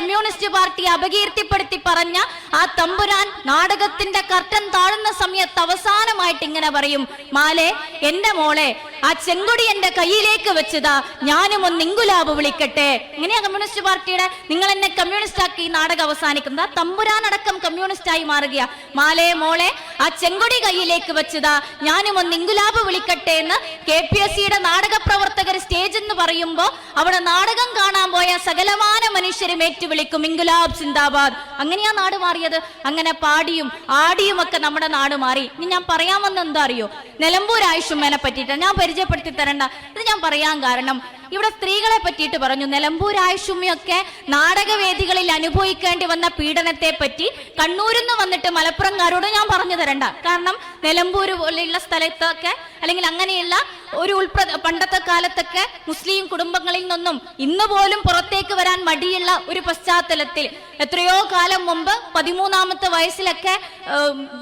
Communist party അപകീർത്തിപ്പെടുത്തി പറഞ്ഞ ആ തമ്പുരാൻ നാടകത്തിന്റെ കർട്ടൻ താഴുന്ന സമയത്ത് അവസാനമായിട്ട് ഇങ്ങനെ പറയും മാലെ എന്റെ മോളെ ആ ചെങ്കൊടി എന്റെ കയ്യിലേക്ക് വെച്ചതാ. ഞാനും ഒന്ന് ഇങ്കുലാബ് വിളിക്കട്ടെ. ഇങ്ങനെയാ കമ്മ്യൂണിസ്റ്റ് പാർട്ടിയുടെ? നിങ്ങൾ എന്നെ കമ്മ്യൂണിസ്റ്റ് ആക്കി നാടകം അവസാനിക്കുന്നത് തമ്പുരാനടക്കം കമ്മ്യൂണിസ്റ്റ് ആയി മാറുകയാ. മാലേ മോളെ ആ ചെങ്കൊടി കയ്യിലേക്ക് വെച്ചതാ. ഞാനും ഒന്ന് ഇങ്കുലാബ് വിളിക്കട്ടെ എന്ന് കെ പി എസ് സിയുടെ നാടക പ്രവർത്തകർ സ്റ്റേജ് എന്ന് പറയുമ്പോ അവിടെ നാടകം കാണാൻ പോയ സകലമാന മനുഷ്യരും ഏറ്റുവിളിക്കും ഇങ്കുലാബ് സിന്ദാബാദ്. അങ്ങനെയാ നാട് മാറിയത്. അങ്ങനെ പാടിയും ആടിയും ഒക്കെ നമ്മുടെ നാട് മാറി. ഇനി ഞാൻ പറയാൻ വന്ന എന്താ അറിയോ? നിലമ്പൂർ ആയുഷുമ്മേനെ പറ്റിയിട്ട് ഞാൻ പരിചയപ്പെടുത്തി തരണ്ട. ഇത് ഞാൻ പറയാൻ കാരണം ഇവിടെ സ്ത്രീകളെ പറ്റിയിട്ട് പറഞ്ഞു. നിലമ്പൂർ ആയുഷുമ്മയൊക്കെ നാടകവേദികളിൽ അനുഭവിക്കേണ്ടി വന്ന പീഡനത്തെ പറ്റി കണ്ണൂരിൽ നിന്ന് വന്നിട്ട് മലപ്പുറംകാരോട് ഞാൻ പറഞ്ഞു തരണ്ട. കാരണം നിലമ്പൂർ പോലെയുള്ള സ്ഥലത്തൊക്കെ അല്ലെങ്കിൽ അങ്ങനെയുള്ള ഒരു ഉൾപ്ര പണ്ടത്തെ കാലത്തൊക്കെ മുസ്ലിം കുടുംബങ്ങളിൽ നിന്നും ഇന്ന് പോലും പുറത്തേക്ക് വരാൻ മടിയുള്ള ഒരു പശ്ചാത്തലത്തിൽ എത്രയോ കാലം മുമ്പ് പതിമൂന്നാമത്തെ വയസ്സിലൊക്കെ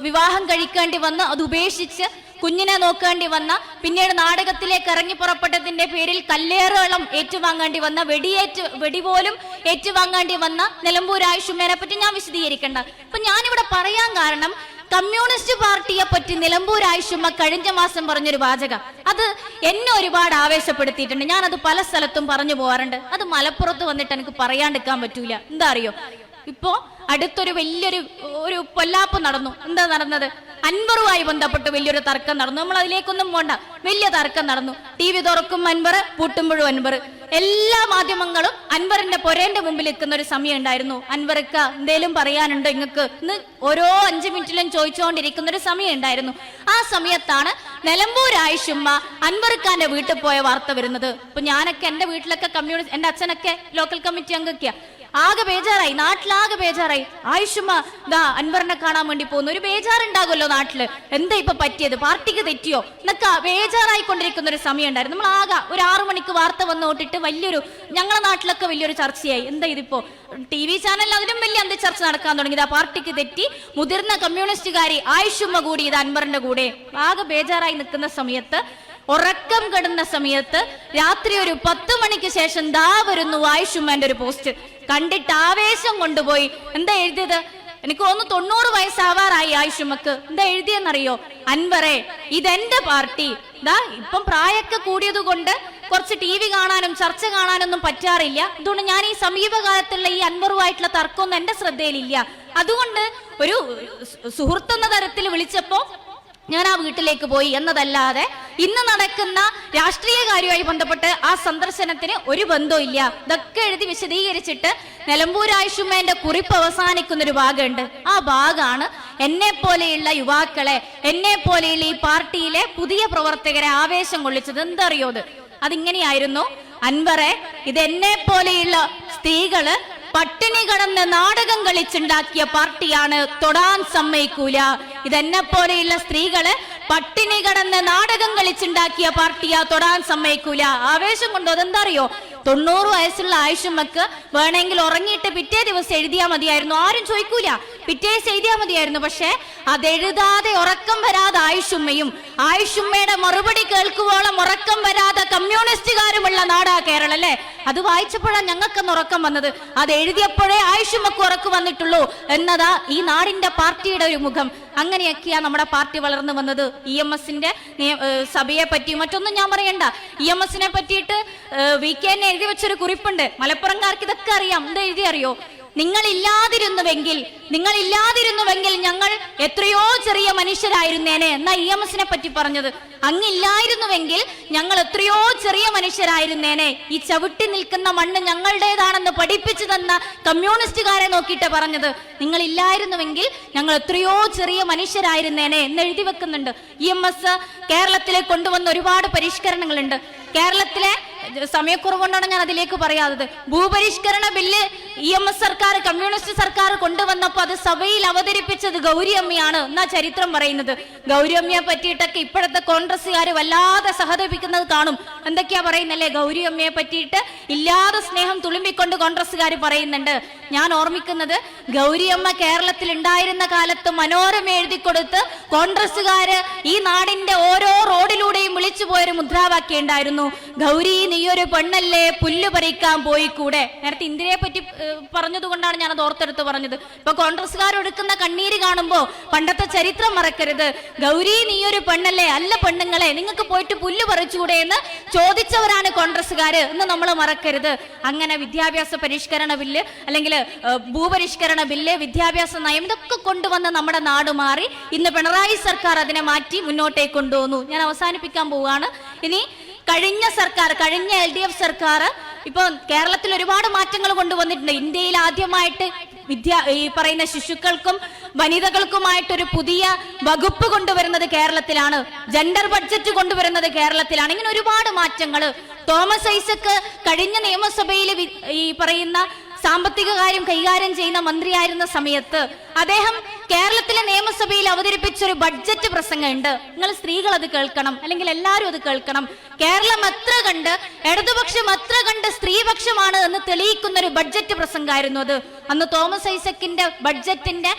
വിവാഹം കഴിക്കേണ്ടി വന്ന് അത് ഉപേക്ഷിച്ച് കുഞ്ഞിനെ നോക്കേണ്ടി വന്ന പിന്നീട് നാടകത്തിലേക്ക് ഇറങ്ങി പുറപ്പെട്ടതിന്റെ പേരിൽ കല്ലേറുകളും ഏറ്റുവാങ്ങേണ്ടി വന്ന വെടിയേറ്റ് വെടി പോലും ഏറ്റുവാങ്ങേണ്ടി വന്ന നിലമ്പൂർ ആയുഷുമേനെ പറ്റി ഞാൻ വിശദീകരിക്കേണ്ട. അപ്പൊ ഞാനിവിടെ പറയാൻ കാരണം കമ്മ്യൂണിസ്റ്റ് പാർട്ടിയെ പറ്റി നിലമ്പൂർ ആയുഷുമ്മ കഴിഞ്ഞ മാസം പറഞ്ഞൊരു വാചകം. അത് എന്നെ ഒരുപാട് ആവേശപ്പെടുത്തിയിട്ടുണ്ട്. അത് പല സ്ഥലത്തും പറഞ്ഞു പോകാറുണ്ട് അത് മലപ്പുറത്ത് വന്നിട്ട് എനിക്ക് പറയാണ്ടിരിക്കാൻ പറ്റൂല. എന്താ അറിയോ? ഇപ്പോ അടുത്തൊരു വലിയൊരു ഒരു പൊല്ലാപ്പ് നടന്നു. എന്താ നടന്നത്? അൻവറുമായി ബന്ധപ്പെട്ട് വലിയൊരു തർക്കം നടന്നു. നമ്മൾ അതിലേക്കൊന്നും പോണ്ട. വലിയ തർക്കം നടന്നു. ടി വി തുറക്കും അൻവർ പൂട്ടുമ്പോഴും അൻവർ. എല്ലാ മാധ്യമങ്ങളും അൻവറിന്റെ പൊരേന്റെ മുമ്പിൽ നിൽക്കുന്ന ഒരു സമയം ഉണ്ടായിരുന്നു. അൻവർക്ക് എന്തേലും പറയാനുണ്ടോ ഇങ്ങക്ക്? ഇന്ന് ഓരോ അഞ്ചു മിനിറ്റിലും ചോദിച്ചുകൊണ്ടിരിക്കുന്ന ഒരു സമയം ഉണ്ടായിരുന്നു. ആ സമയത്താണ് നിലമ്പൂർ ആയിഷുമ്മ അൻവർഖാന്റെ വീട്ടിൽ പോയ വാർത്ത വരുന്നത്. ഇപ്പൊ ഞാനൊക്കെ എന്റെ വീട്ടിലൊക്കെ കമ്മ്യൂണിസ്റ്റ് എന്റെ അച്ഛനൊക്കെ ലോക്കൽ കമ്മിറ്റി അംഗൊക്കെയാ. ആകെ ബേജാറായി നാട്ടിലാകെ ബേജാറായി. ആയിഷുമ്മ ദാ അൻവറിനെ കാണാൻ വേണ്ടി പോകുന്നു. ഒരു ബേജാറുണ്ടാകുമല്ലോ നാട്ടിൽ. എന്താ ഇപ്പൊ പറ്റിയത്? പാർട്ടിക്ക് തെറ്റിയോ? എന്നൊക്കെ ബേജാറായിക്കൊണ്ടിരിക്കുന്ന ഒരു സമയം ഉണ്ടായിരുന്നു നമ്മൾ ആകെ ഒരു ആറു മണിക്ക് വാർത്ത വന്നു തൊട്ടിട്ട് വലിയൊരു ഞങ്ങളെ നാട്ടിലൊക്കെ വലിയൊരു ചർച്ചയായി. എന്താ ഇതിപ്പോ? ടി വി ചാനലിൽ അതിലും വലിയ അന്ത ചർച്ച നടക്കാൻ തുടങ്ങി ആ പാർട്ടിക്ക് തെറ്റി മുതിർന്ന കമ്മ്യൂണിസ്റ്റുകാരി ആയിഷുമ്മ കൂടി ഇത് അൻവറിന്റെ കൂടെ. ആകെ ബേജാറായി നിൽക്കുന്ന സമയത്ത് ഉറക്കം കിടന്ന സമയത്ത് രാത്രി ഒരു പത്ത് മണിക്ക് ശേഷം ദാ വരുന്നു ആയുഷുമാന്റെ ഒരു പോസ്റ്റ് കണ്ടിട്ട് ആവേശം കൊണ്ടുപോയി. എന്താ എഴുതിയത്? എനിക്ക് തോന്നുന്നു തൊണ്ണൂറ് വയസ്സാവാറായി ആയിഷുമ്മക്ക്. എന്താ എഴുതിയെന്നറിയോ? അൻവറെ ഇതെന്റെ പാർട്ടി. ദാ ഇപ്പം പ്രായമൊക്കെ കൂടിയത് കൊണ്ട് കുറച്ച് ടി വി കാണാനും ചർച്ച കാണാനൊന്നും പറ്റാറില്ല. അതുകൊണ്ട് ഞാൻ ഈ സമീപകാലത്തുള്ള ഈ അൻവറുമായിട്ടുള്ള തർക്കമൊന്നും എന്റെ ശ്രദ്ധയിലില്ല. അതുകൊണ്ട് ഒരു സുഹൃത്തെന്ന തരത്തിൽ വിളിച്ചപ്പോ ഞാൻ ആ വീട്ടിലേക്ക് പോയി എന്നതല്ലാതെ ഇന്ന് നടക്കുന്ന രാഷ്ട്രീയ കാര്യവുമായി ബന്ധപ്പെട്ട് ആ സന്ദർശനത്തിന് ഒരു ബന്ധവും ഇല്ല. ഇതൊക്കെ എഴുതി വിശദീകരിച്ചിട്ട് നിലമ്പൂർ ആയുഷുമേന്റെ കുറിപ്പ് അവസാനിക്കുന്ന ഒരു ഭാഗമുണ്ട്. ആ ഭാഗമാണ് എന്നെ പോലെയുള്ള യുവാക്കളെ എന്നെ പോലെയുള്ള ഈ പാർട്ടിയിലെ പുതിയ പ്രവർത്തകരെ ആവേശം കൊള്ളിച്ചത്. എന്തറിയോ അത്? അതിങ്ങനെയായിരുന്നു. അൻവറെ ഇത് എന്നെ പോലെയുള്ള സ്ത്രീകൾ പട്ടിണി കടന്ന് നാടകം കളിച്ചുണ്ടാക്കിയ പാർട്ടിയാണ് തൊടാൻ സമ്മതിക്കൂല. ഇതെന്നെ പോലെയുള്ള സ്ത്രീകൾ പട്ടിണി കടന്ന് നാടകം കളിച്ചുണ്ടാക്കിയ പാർട്ടിയാ തൊടാൻ സമ്മതിക്കൂല. ആവേശം കൊണ്ടോ? അതെന്താ അറിയോ തൊണ്ണൂറ് വയസ്സുള്ള ആയുഷമ്മക്ക് വേണമെങ്കിൽ ഉറങ്ങിയിട്ട് പിറ്റേ ദിവസം എഴുതിയാ മതിയായിരുന്നു. ആരും ചോദിക്കൂല. പിറ്റേ ദിവസം എഴുതിയാ മതിയായിരുന്നു. പക്ഷെ അതെഴുതാതെ ഉറക്കം വരാതെ ആയുഷുമ്മയും ആയുഷുമ്മയുടെ മറുപടി കേൾക്കുവോളം ഉറക്കം വരാതെ കമ്മ്യൂണിസ്റ്റുകാരുമുള്ള നാടാ കേരളം അല്ലേ? അത് വായിച്ചപ്പോഴാണ് ഞങ്ങൾക്കൊന്ന് ഉറക്കം വന്നത്. അത് എഴുതിയപ്പോഴേ ആയുഷുമ്മക്ക് ഉറക്കം വന്നിട്ടുള്ളൂ എന്നതാ ഈ നാടിന്റെ പാർട്ടിയുടെ ഒരു മുഖം. അങ്ങനെയൊക്കെയാ നമ്മുടെ പാർട്ടി വളർന്നു വന്നത്. ഇ എം എസിന്റെ സഭയെ പറ്റി മറ്റൊന്നും ഞാൻ പറയണ്ട. ഇ എം എസിനെ പറ്റിയിട്ട് വി കെ എഴുതി വെച്ചൊരു കുറിപ്പുണ്ട്. മലപ്പുറംകാർക്ക് ഇതൊക്കെ അറിയാം. എന്താ എഴുതി അറിയോ? നിങ്ങൾ ഇല്ലാതിരുന്നുവെങ്കിൽ ഞങ്ങൾ എത്രയോ ചെറിയ മനുഷ്യരായിരുന്നേനെ എന്നാ ഇ എം എസിനെ പറ്റി പറഞ്ഞത്. അങ്ങില്ലായിരുന്നുവെങ്കിൽ ഞങ്ങൾ എത്രയോ ചെറിയ മനുഷ്യരായിരുന്നേനെ. ഈ ചവിട്ടി നിൽക്കുന്ന മണ്ണ് ഞങ്ങളുടേതാണെന്ന് പഠിപ്പിച്ചു തന്ന കമ്മ്യൂണിസ്റ്റുകാരെ നോക്കിയിട്ട് പറഞ്ഞത്. നിങ്ങൾ ഇല്ലായിരുന്നുവെങ്കിൽ ഞങ്ങൾ എത്രയോ ചെറിയ മനുഷ്യരായിരുന്നേനെ എന്ന് എഴുതി വെക്കുന്നുണ്ട്. ഇ എം എസ് കേരളത്തിലേക്ക് കൊണ്ടുവന്ന ഒരുപാട് പരിഷ്കരണങ്ങളുണ്ട്. കേരളത്തിലെ സമയക്കുറവ് കൊണ്ടാണ് ഞാൻ അതിലേക്ക് പറയാത്തത്. ഭൂപരിഷ്കരണ ബില്ല് ഇ എം എസ് സർക്കാർ കമ്മ്യൂണിസ്റ്റ് സർക്കാർ കൊണ്ടുവന്നപ്പോൾ അത് സഭയിൽ അവതരിപ്പിച്ചത് ഗൗരിയമ്മയാണ് എന്നാ ചരിത്രം പറയുന്നത്. ഗൗരിയമ്മയെ പറ്റിയിട്ടൊക്കെ ഇപ്പോഴത്തെ കോൺഗ്രസ്സുകാർ വല്ലാതെ സഹതപിക്കുന്നത് കാണും. എന്തൊക്കെയാ പറയുന്നല്ലേ? ഗൗരിയമ്മയെ പറ്റിയിട്ട് ഇല്ലാതെ സ്നേഹം തുളുമ്പിക്കൊണ്ട് കോൺഗ്രസ്സുകാർ പറയുന്നുണ്ട്. ഞാൻ ഓർമ്മിക്കുന്നത് ഗൗരിയമ്മ കേരളത്തിൽ ഉണ്ടായിരുന്ന കാലത്ത് മനോരമ എഴുതി കൊടുത്ത് കോൺഗ്രസ്സുകാര് ഈ നാടിന്റെ ഓരോ റോഡിലൂടെയും വിളിച്ചു പോയൊരു മുദ്രാവാക്യം ഉണ്ടായിരുന്നു ഗൗരി ഒരു പെണ്ണല്ലേ? പുല്ല് പറിക്കാൻ പോയി കൂടെ നേരത്തെ ഇന്ദിരയെ പറ്റി പറഞ്ഞതുകൊണ്ടാണ് ഞാൻ അത് ഓർത്തെടുത്ത് പറഞ്ഞത്. ഇപ്പൊ കോൺഗ്രസ്സുകാർ ഒടുക്കുന്ന കണ്ണീര് കാണുമ്പോ പണ്ടത്തെ ചരിത്രം മറക്കരുത്. ഗൗരി നീ ഒരു പെണ്ണല്ലേ? അല്ല പെണ്ണുങ്ങളെ നിങ്ങൾക്ക് പോയിട്ട് പുല്ല് പറിച്ചുകൂടെ എന്ന് ചോദിച്ചവരാണ് കോൺഗ്രസ്സുകാര് എന്ന് നമ്മൾ മറക്കരുത്. അങ്ങനെ വിദ്യാഭ്യാസ പരിഷ്കരണ ബില്ല് അല്ലെങ്കിൽ ഭൂപരിഷ്കരണ ബില്ല് വിദ്യാഭ്യാസ നയം ഇതൊക്കെ കൊണ്ടുവന്ന് നമ്മുടെ നാട് മാറി ഇന്ന് പിണറായി സർക്കാർ അതിനെ മാറ്റി മുന്നോട്ടേക്ക് കൊണ്ടുവന്നു. ഞാൻ അവസാനിപ്പിക്കാൻ പോവുകയാണ്. ഇനി കഴിഞ്ഞ സർക്കാർ കഴിഞ്ഞ എൽ ഡി എഫ് സർക്കാർ ഇപ്പൊ കേരളത്തിൽ ഒരുപാട് മാറ്റങ്ങൾ കൊണ്ടുവന്നിട്ടുണ്ട്. ഇന്ത്യയിൽ ആദ്യമായിട്ട് വിദ്യ ഈ പറയുന്ന ശിശുക്കൾക്കും വനിതകൾക്കുമായിട്ടൊരു പുതിയ വകുപ്പ് കൊണ്ടുവരുന്നത് കേരളത്തിലാണ്. ജെൻഡർ ബഡ്ജറ്റ് കൊണ്ടുവരുന്നത് കേരളത്തിലാണ്. ഇങ്ങനെ ഒരുപാട് മാറ്റങ്ങൾ. തോമസ് ഐസക്ക് കഴിഞ്ഞ നിയമസഭയിൽ ഈ പറയുന്ന സാമ്പത്തിക കാര്യം കൈകാര്യം ചെയ്യുന്ന മന്ത്രിയായിരുന്ന സമയത്ത് അദ്ദേഹം കേരളത്തിലെ നിയമസഭയിൽ അവതരിപ്പിച്ച ഒരു ബഡ്ജറ്റ് പ്രസംഗമുണ്ട്. നിങ്ങൾ സ്ത്രീകൾ അത് കേൾക്കണം അല്ലെങ്കിൽ എല്ലാവരും അത് കേൾക്കണം. കേരളം എത്ര കണ്ട് ഇടതുപക്ഷം എത്ര കണ്ട് സ്ത്രീപക്ഷമാണ് എന്ന് തെളിയിക്കുന്ന ഒരു ബഡ്ജറ്റ് പ്രസംഗമായിരുന്നു അത്. അന്ന് തോമസ് ഐസക്കിന്റെ ബഡ്ജറ്റിന്റെ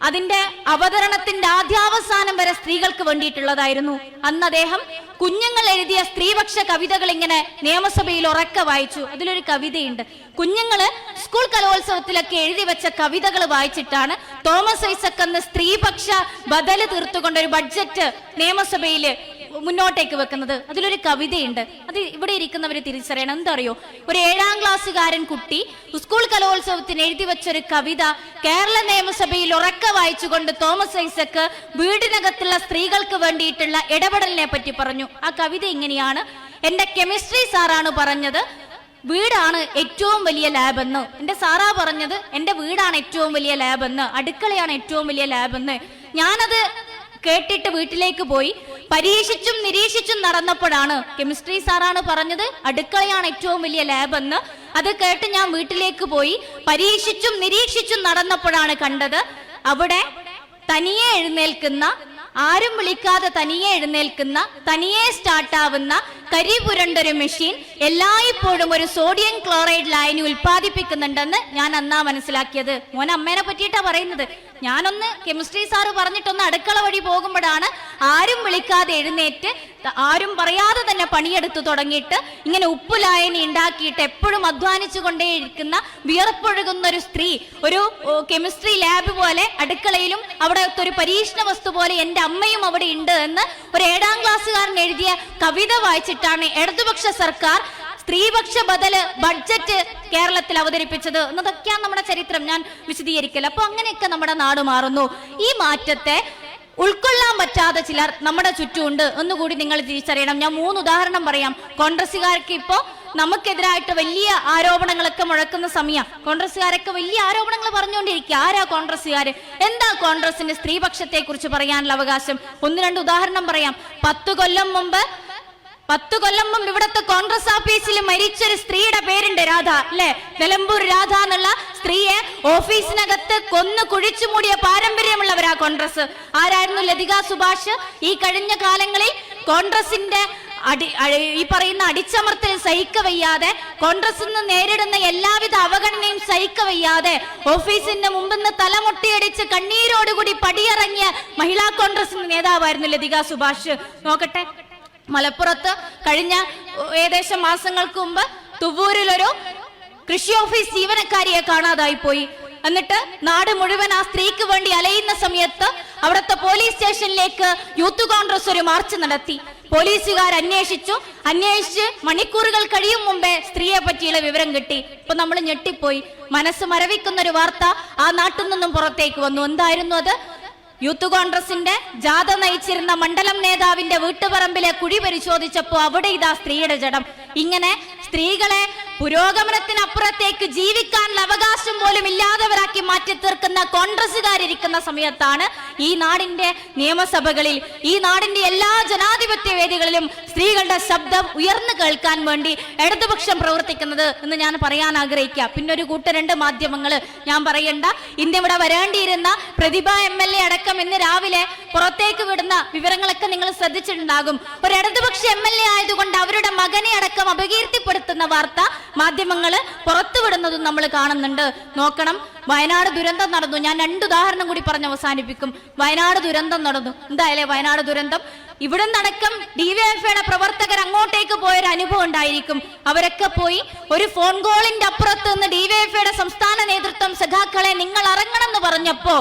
അതിന്റെ അവതരണത്തിന്റെ ആദ്യാവസാനം വരെ സ്ത്രീകൾക്ക് വേണ്ടിയിട്ടുള്ളതായിരുന്നു. അന്ന് അദ്ദേഹം കുഞ്ഞുങ്ങൾ എഴുതിയ സ്ത്രീപക്ഷ കവിതകൾ ഇങ്ങനെ നിയമസഭയിൽ ഉറക്കെ വായിച്ചു. അതിലൊരു കവിതയുണ്ട്. കുഞ്ഞുങ്ങൾ സ്കൂൾ കലോത്സവത്തിലൊക്കെ എഴുതി വെച്ച കവിതകൾ വായിച്ചിട്ടാണ് തോമസ് ഐസക് അന്ന് സ്ത്രീപക്ഷ ബദൽ തീർത്തുകൊണ്ട് ഒരു ബഡ്ജറ്റ് നിയമസഭയിൽ മുന്നോട്ടേക്ക് വെക്കുന്നത്. അതിലൊരു കവിതയുണ്ട്. അത് ഇവിടെ ഇരിക്കുന്നവർ തിരിച്ചറിയണം. എന്തറിയോ? ഒരു ഏഴാം ക്ലാസ്സുകാരൻ കുട്ടി സ്കൂൾ കലോത്സവത്തിന് എഴുതി വെച്ചൊരു കവിത കേരള നിയമസഭയിൽ ഉറക്ക വായിച്ചുകൊണ്ട് തോമസ് ഐസക്ക് വീടിനകത്തുള്ള സ്ത്രീകൾക്ക് വേണ്ടിയിട്ടുള്ള ഇടപെടലിനെ പറ്റി പറഞ്ഞു. ആ കവിത ഇങ്ങനെയാണ്. എന്റെ കെമിസ്ട്രി സാറാണ് പറഞ്ഞത് വീടാണ് ഏറ്റവും വലിയ ലാബ് എന്ന് എന്റെ സാറാ പറഞ്ഞത് എന്റെ വീടാണ് ഏറ്റവും വലിയ ലാബ് എന്ന് അടുക്കളയാണ് ഏറ്റവും വലിയ ലാബ് എന്ന് ഞാനത് കേട്ടിട്ട് വീട്ടിലേക്ക് പോയി. പരീക്ഷിച്ചും നിരീക്ഷിച്ചും നടന്നപ്പോഴാണ് കെമിസ്ട്രി സാറാണ് പറഞ്ഞത് അടുക്കളയാണ് ഏറ്റവും വലിയ ലാബ് എന്ന്. അത് കേട്ട് ഞാൻ വീട്ടിലേക്ക് പോയി. പരീക്ഷിച്ചും നിരീക്ഷിച്ചും നടന്നപ്പോഴാണ് കണ്ടത്. അവിടെ തനിയെ എഴുന്നേൽക്കുന്ന ആരും വിളിക്കാതെ തനിയെ എഴുന്നേൽക്കുന്ന തനിയെ സ്റ്റാർട്ടാവുന്ന കരി പുരണ്ടൊരു മെഷീൻ എല്ലായ്പ്പോഴും ഒരു സോഡിയം ക്ലോറൈഡ് ലായനി ഉൽപ്പാദിപ്പിക്കുന്നുണ്ടെന്ന് ഞാൻ അന്നാ മനസ്സിലാക്കിയത്. മോൻ അമ്മേനെ പറ്റിയിട്ടാ പറയുന്നത്. ഞാനൊന്ന് കെമിസ്ട്രി സാറ് പറഞ്ഞിട്ടൊന്ന് അടുക്കള വഴി പോകുമ്പോഴാണ് ആരും വിളിക്കാതെ എഴുന്നേറ്റ് ആരും പറയാതെ തന്നെ പണിയെടുത്തു തുടങ്ങിയിട്ട് ഇങ്ങനെ ഉപ്പു ലായനി ഉണ്ടാക്കിയിട്ട് എപ്പോഴും അധ്വാനിച്ചു കൊണ്ടേയിരിക്കുന്ന വിയർപ്പൊഴുകുന്ന ഒരു സ്ത്രീ ഒരു കെമിസ്ട്രി ലാബ് പോലെ അടുക്കളയിലും അവിടെ ഒരു പരീക്ഷണ വസ്തു പോലെ എന്റെ അമ്മയും അവിടെ ഉണ്ട് എന്ന് ഒരു ഏഴാം ക്ലാസ്സുകാരൻ എഴുതിയ കവിത വായിച്ചിട്ടാണ് ഇടതുപക്ഷ സർക്കാർ സ്ത്രീപക്ഷ ബദൽ ബഡ്ജറ്റ് കേരളത്തിൽ അവതരിപ്പിച്ചത് എന്നതൊക്കെയാണ് നമ്മുടെ ചരിത്രം. ഞാൻ വിശദീകരിക്കൽ അപ്പൊ അങ്ങനെയൊക്കെ നമ്മുടെ നാട് മാറുന്നു. ഈ മാറ്റത്തെ ഉൾക്കൊള്ളാൻ പറ്റാതെ ചിലർ നമ്മുടെ ചുറ്റുമുണ്ട് എന്നുകൂടി നിങ്ങൾ തിരിച്ചറിയണം. ഞാൻ മൂന്ന് ഉദാഹരണം പറയാം. കോൺഗ്രസുകാർക്ക് ഇപ്പോ നമുക്കെതിരായിട്ട് വലിയ ആരോപണങ്ങളൊക്കെ മുഴക്കുന്ന സമയം. കോൺഗ്രസ്സുകാരൊക്കെ വലിയ ആരോപണങ്ങൾ പറഞ്ഞുകൊണ്ടിരിക്കുക. ആരാ കോൺഗ്രസ്സുകാർ എന്താ കോൺഗ്രസിന്റെ സ്ത്രീപക്ഷത്തെ കുറിച്ച് പറയാനുള്ള അവകാശം? ഒന്ന് രണ്ട് ഉദാഹരണം പറയാം. പത്ത് കൊല്ലം മുമ്പ് പത്ത് കൊല്ലം മുമ്പ് ഇവിടത്തെ കോൺഗ്രസ് ഓഫീസിൽ മരിച്ച ഒരു സ്ത്രീയുടെ പേരുണ്ട് രാധ അല്ലെ? നിലമ്പൂർ രാധ എന്നുള്ള സ്ത്രീയെ ഓഫീസിനകത്ത് കൊന്നു കുഴിച്ചു മൂടിയ പാരമ്പര്യമുള്ളവരാ കോൺഗ്രസ് ആരായിരുന്നു ലതിക സുഭാഷ്? ഈ കഴിഞ്ഞ കാലങ്ങളിൽ കോൺഗ്രസിന്റെ അടി ഈ പറയുന്ന അടിച്ചമർത്തൽ സഹിക്കവയ്യാതെ കോൺഗ്രസ് നിന്ന് നേരിടുന്ന എല്ലാവിധ അവഗണനയും സഹിക്ക വയ്യാതെ ഓഫീസിന്റെ മുമ്പിന്ന് തലമുട്ടിയടിച്ച് കണ്ണീരോടുകൂടി പടിയിറങ്ങിയ മഹിളാ കോൺഗ്രസ് നേതാവായിരുന്നു ലതിക സുഭാഷ്. നോക്കട്ടെ മലപ്പുറത്ത് കഴിഞ്ഞ ഏകദേശം മാസങ്ങൾക്ക് മുമ്പ് തുവൂരിലൊരു കൃഷി ഓഫീസ് ജീവനക്കാരിയെ കാണാതായി പോയി. എന്നിട്ട് നാട് മുഴുവൻ ആ സ്ത്രീക്ക് വേണ്ടി അലയുന്ന സമയത്ത് അവിടുത്തെ പോലീസ് സ്റ്റേഷനിലേക്ക് യൂത്ത് കോൺഗ്രസ് ഒരു മാർച്ച് നടത്തി. പോലീസുകാർ അന്വേഷിച്ചു. അന്വേഷിച്ച് മണിക്കൂറുകൾ കഴിയും മുമ്പേ സ്ത്രീയെ പറ്റിയുള്ള വിവരം കിട്ടി. ഇപ്പൊ നമ്മൾ ഞെട്ടിപ്പോയി. മനസ്സ് മരവിക്കുന്ന ഒരു വാർത്ത ആ നാട്ടിൽ നിന്നും പുറത്തേക്ക് വന്നു. എന്തായിരുന്നു അത്? യൂത്ത് കോൺഗ്രസിന്റെ ജാഥ നയിച്ചിരുന്ന മണ്ഡലം നേതാവിന്റെ വീട്ടുപറമ്പിലെ കുഴി പരിശോധിച്ചപ്പോ അവിടെ ഇതാ സ്ത്രീയുടെ ജഡം. ഇങ്ങനെ സ്ത്രീകളെ പുരോഗമനത്തിനപ്പുറത്തേക്ക് ജീവിക്കാനുള്ള അവകാശം പോലും ഇല്ലാത്തവരാക്കി മാറ്റി തീർക്കുന്ന കോൺഗ്രസ്സുകാരിക്കുന്ന സമയത്താണ് ഈ നാടിന്റെ നിയമസഭകളിൽ ഈ നാടിന്റെ എല്ലാ ജനാധിപത്യ വേദികളിലും സ്ത്രീകളുടെ ശബ്ദം ഉയർന്നു കേൾക്കാൻ വേണ്ടി ഇടതുപക്ഷം പ്രവർത്തിക്കുന്നത് എന്ന് ഞാൻ പറയാൻ ആഗ്രഹിക്കുക. പിന്നെ ഒരു കൂട്ട രണ്ട് മാധ്യമങ്ങൾ ഞാൻ പറയണ്ട. ഇന്ന് ഇവിടെ വരേണ്ടിയിരുന്ന പ്രതിഭ എം എൽ എ അടക്കം ഇന്ന് രാവിലെ പുറത്തേക്ക് വിടുന്ന വിവരങ്ങളൊക്കെ നിങ്ങൾ ശ്രദ്ധിച്ചിട്ടുണ്ടാകും. ഒരു ഇടതുപക്ഷ എം എൽ എ ആയതുകൊണ്ട് അവരുടെ മകനെ അടക്കം അപകീർത്തിപ്പെടുത്തുന്ന വാർത്ത മാധ്യമങ്ങൾ പുറത്തുവിടുന്നതും നമ്മൾ കാണുന്നുണ്ട്. നോക്കണം വയനാട് ദുരന്തം നടന്നു. ഞാൻ രണ്ട് ഉദാഹരണം കൂടി പറഞ്ഞ് അവസാനിപ്പിക്കും. വയനാട് ദുരന്തം നടന്നു. എന്തായാലേ വയനാട് ദുരന്തം? ഇവിടെ നടക്കം ഡിവൈഎഫ്ഐയുടെ പ്രവർത്തകർ അങ്ങോട്ടേക്ക് പോയൊരു അനുഭവം ഉണ്ടായിരിക്കും. അവരൊക്കെ പോയി ഒരു ഫോൺ കോളിന്റെ അപ്പുറത്ത് നിന്ന് ഡിവൈഎഫ്ഐയുടെ സംസ്ഥാന നേതൃത്വം സഖാക്കളെ നിങ്ങൾ ഇറങ്ങണം എന്ന് പറഞ്ഞപ്പോ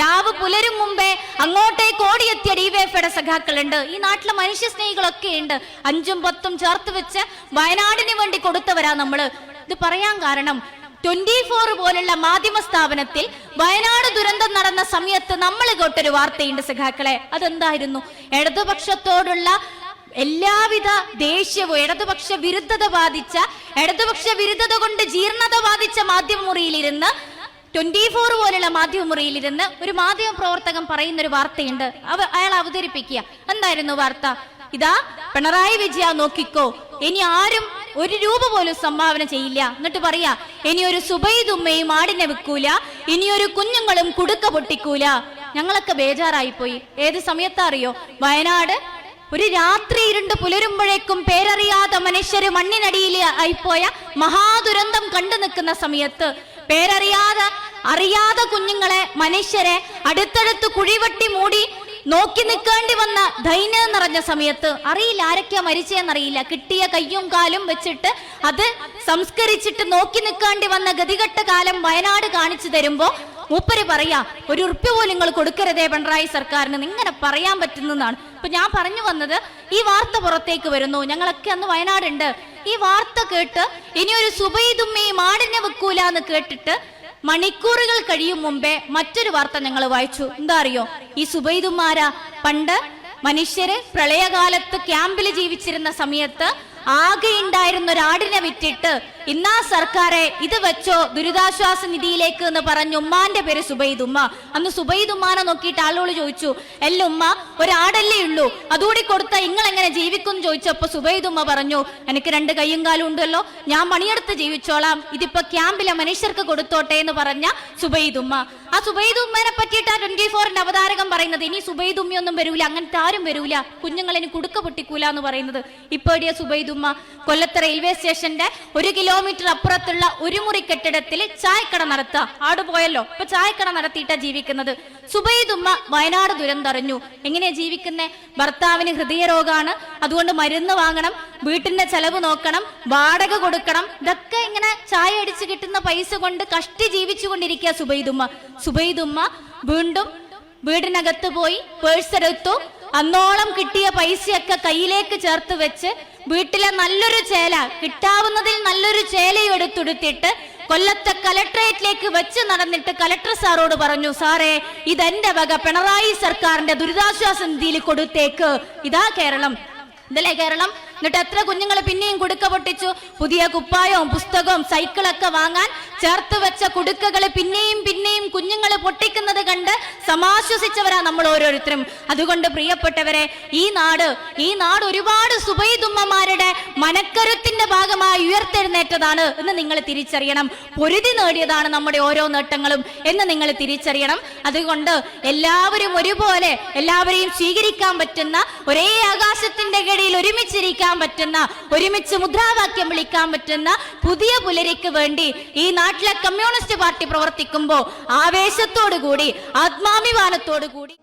രാവ് പുലരും മുമ്പേ അങ്ങോട്ടേക്ക് ഓടിയെത്തിയ ഡിവൈഎഫ്ഐയുടെ സഖാക്കളുണ്ട്. ഈ നാട്ടിലെ മനുഷ്യ സ്നേഹികളൊക്കെ ഉണ്ട്. അഞ്ചും പത്തും ചേർത്ത് വെച്ച് വയനാടിന് വേണ്ടി കൊടുത്തവരാ നമ്മൾ. ഇത് പറയാൻ കാരണം ട്വന്റി ഫോർ പോലുള്ള മാധ്യമ സ്ഥാപനത്തിൽ വയനാട് ദുരന്തം നടന്ന സമയത്ത് നമ്മൾ കേട്ടൊരു വാർത്തയുണ്ട് സഖാക്കളെ. അതെന്തായിരുന്നു? ഇടതുപക്ഷത്തോടുള്ള എല്ലാവിധ ദേഷ്യവും ഇടതുപക്ഷ വിരുദ്ധത ബാധിച്ച ഇടതുപക്ഷ വിരുദ്ധത കൊണ്ട് ജീർണത ബാധിച്ച മാധ്യമമുറിയിലിരുന്ന് ട്വന്റി ഫോർ പോലുള്ള മാധ്യമമുറിയിലിരുന്ന് ഒരു മാധ്യമ പ്രവർത്തകൻ പറയുന്ന ഒരു വാർത്തയുണ്ട്. അവ അയാൾ അവതരിപ്പിക്കുക. എന്തായിരുന്നു വാർത്ത? ഇതാ പിണറായി വിജയ നോക്കിക്കോ. ഇനി ആരും ഒരു രൂപ പോലും സംഭാവന ചെയ്യില്ല. എന്നിട്ട് പറയാ ഇനി ഒരു സുബൈദുമ്മയും ആടിനെ വിൽക്കൂല. ഇനി ഒരു കുഞ്ഞുങ്ങളും കുടുക്ക പൊട്ടിക്കൂല. ഞങ്ങളൊക്കെ ബേജാറായി പോയി ഏത് സമയത്താ അറിയോ? വയനാട് ഒരു രാത്രി ഇരുണ്ട് പുലരുമ്പോഴേക്കും പേരറിയാത്ത മനുഷ്യര് മണ്ണിനടിയിൽ ആയിപ്പോയ മഹാദുരന്തം കണ്ടു നിൽക്കുന്ന സമയത്ത് പേരറിയാതെ അറിയാതെ കുഞ്ഞുങ്ങളെ മനുഷ്യരെ അടുത്തടുത്ത് കുഴിവെട്ടി മൂടി നോക്കി നിൽക്കേണ്ടി വന്ന ദൈന്യം നിറഞ്ഞ സമയത്ത് അറിയില്ല ആരൊക്കെയാ മരിച്ചതെന്നറിയില്ല. കിട്ടിയ കയ്യും കാലും വെച്ചിട്ട് അത് സംസ്കരിച്ചിട്ട് നോക്കി നിൽക്കേണ്ടി വന്ന ഗതികെട്ട കാലം വയനാട് കാണിച്ചു തരുമ്പോ മൂപ്പര് പറയാ ഒരു ഉറുപ്പ്യ പോലും നിങ്ങൾ കൊടുക്കരുതേ പിണറായി സർക്കാരിന്. ഇങ്ങനെ പറയാൻ പറ്റുന്നതാണ്. ഇപ്പൊ ഞാൻ പറഞ്ഞു വന്നത് ഈ വാർത്ത പുറത്തേക്ക് വരുന്നു. ഞങ്ങളൊക്കെ അന്ന് വയനാടുണ്ട്. ഈ വാർത്ത കേട്ട് ഇനി ഒരു സുബൈദുമ്മയും മാടിനെ വെക്കൂല എന്ന് കേട്ടിട്ട് മണിക്കൂറുകൾ കഴിയും മുമ്പേ മറ്റൊരു വാർത്ത ഞങ്ങൾ വായിച്ചു. എന്താ അറിയോ? ഈ സുബൈദുമാര പണ്ട് മനുഷ്യര് പ്രളയകാലത്ത് ക്യാമ്പിൽ ജീവിച്ചിരുന്ന സമയത്ത് ആകെ ഉണ്ടായിരുന്ന ഒരാടിനെ വിറ്റിട്ട് ഇന്നാ സർക്കാരെ ഇത് വെച്ചോ ദുരിതാശ്വാസ നിധിയിലേക്ക് എന്ന് പറഞ്ഞു ഉമ്മാന്റെ പേര് സുബൈദുമ്മ. അന്ന് സുബൈദുമ്മാനെ നോക്കിയിട്ട് ആളുകൾ ചോദിച്ചു എല്ല ഉമ്മ ഒരാടല്ലേ ഉള്ളൂ. അതുകൂടി കൊടുത്ത നിങ്ങൾ എങ്ങനെ ജീവിക്കും ചോദിച്ചപ്പോൾ ചോദിച്ചപ്പോ സുബൈദുമ്മ പറഞ്ഞു എനിക്ക് രണ്ട് കൈയും കാലും ഉണ്ടല്ലോ. ഞാൻ പണിയെടുത്ത് ജീവിച്ചോളാം. ഇതിപ്പോ ക്യാമ്പിലെ മനുഷ്യർക്ക് കൊടുത്തോട്ടെ എന്ന് പറഞ്ഞ സുബൈദുമ്മ. ആ സുബൈദുമ്മനെ പറ്റിയിട്ട് ആ ട്വന്റി ഫോറിന്റെ അവതാരകം പറയുന്നത് ഇനി സുബൈദുമ്മയൊന്നും വരൂല. അങ്ങനത്തെ ആരും വരൂല. കുഞ്ഞുങ്ങളിനി കുടുക്ക പൊട്ടിക്കൂല എന്ന് പറയുന്നത്. ഇപ്പൊ എവിടെയാ സുബൈദുമ്മ കൊല്ലത്ത് റെയിൽവേ സ്റ്റേഷന്റെ ഒരു കിലോമീറ്റർ അപ്പുറത്തുള്ള ഒരു മുറി കെട്ടിടത്തിൽ ചായക്കട നടത്തുക. ആട് പോയല്ലോ? ഇപ്പൊ ചായക്കട നടത്തിയിട്ടാ ജീവിക്കുന്നത്. സുബൈദുമ്മ വയനാട് ദുരന്തറിഞ്ഞു. എങ്ങനെയാ ജീവിക്കുന്നേ? ഭർത്താവിന് ഹൃദയരോഗാണ്. അതുകൊണ്ട് മരുന്ന് വാങ്ങണം വീട്ടിന്റെ ചെലവ് നോക്കണം വാടക കൊടുക്കണം. ഇതൊക്കെ ഇങ്ങനെ ചായ അടിച്ച് കിട്ടുന്ന പൈസ കൊണ്ട് കഷ്ടി ജീവിച്ചുകൊണ്ടിരിക്കുക സുബൈദുമ്മ സുബൈദുമ്മ വീണ്ടും വീടിനകത്ത് പോയി പേഴ്സ് എടുത്തു. അന്നോളം കിട്ടിയ പൈസയൊക്കെ കയ്യിലേക്ക് ചേർത്ത് വെച്ച് വീട്ടിലെ നല്ലൊരു ചേല കിട്ടാവുന്നതിൽ നല്ലൊരു ചേലയും എടുത്തുടുത്തിട്ട് കൊല്ലത്തെ കലക്ട്രേറ്റിലേക്ക് വെച്ച് നടന്നിട്ട് കലക്ടർ സാറോട് പറഞ്ഞു സാറേ ഇതെന്റെ വക പിണറായി സർക്കാരിന്റെ ദുരിതാശ്വാസ നിധിയിൽ കൊടുത്തേക്ക്. ഇതാ കേരളം. ഇതല്ലേ കേരളം? എന്നിട്ട് എത്ര കുഞ്ഞുങ്ങൾ പിന്നെയും കുടുക്ക പൊട്ടിച്ചു? പുതിയ കുപ്പായവും പുസ്തകവും സൈക്കിളൊക്കെ വാങ്ങാൻ ചേർത്ത് വെച്ച കുടുക്കകൾ പിന്നെയും പിന്നെയും കുഞ്ഞുങ്ങൾ പൊട്ടിക്കുന്നത് കണ്ട് സമാശ്വസിച്ചവരാ നമ്മൾ ഓരോരുത്തരും. അതുകൊണ്ട് പ്രിയപ്പെട്ടവരെ ഈ നാട് ഈ നാട് ഒരുപാട് സുബൈദുമ്മമാരുടെ മനക്കരുത്തിന്റെ ഭാഗമായി ഉയർത്തെഴുന്നേറ്റതാണ് എന്ന് നിങ്ങൾ തിരിച്ചറിയണം. പൊരുതി നേടിയതാണ് നമ്മുടെ ഓരോ നേട്ടങ്ങളും എന്ന് നിങ്ങൾ തിരിച്ചറിയണം. അതുകൊണ്ട് എല്ലാവരും ഒരുപോലെ എല്ലാവരെയും സ്വീകരിക്കാൻ പറ്റുന്ന ഒരേ ആകാശത്തിന്റെ കീഴിൽ ഒരുമിച്ചിരിക്കാൻ പറ്റുന്ന ഒരുമിച്ച് മുദ്രാവാക്യം വിളിക്കാൻ പറ്റുന്ന പുതിയ പുലരിക്ക് വേണ്ടി ഈ നാട്ടിലെ കമ്മ്യൂണിസ്റ്റ് പാർട്ടി പ്രവർത്തിക്കുമ്പോൾ ആവേശത്തോടു കൂടി ആത്മാഭിമാനത്തോടു കൂടി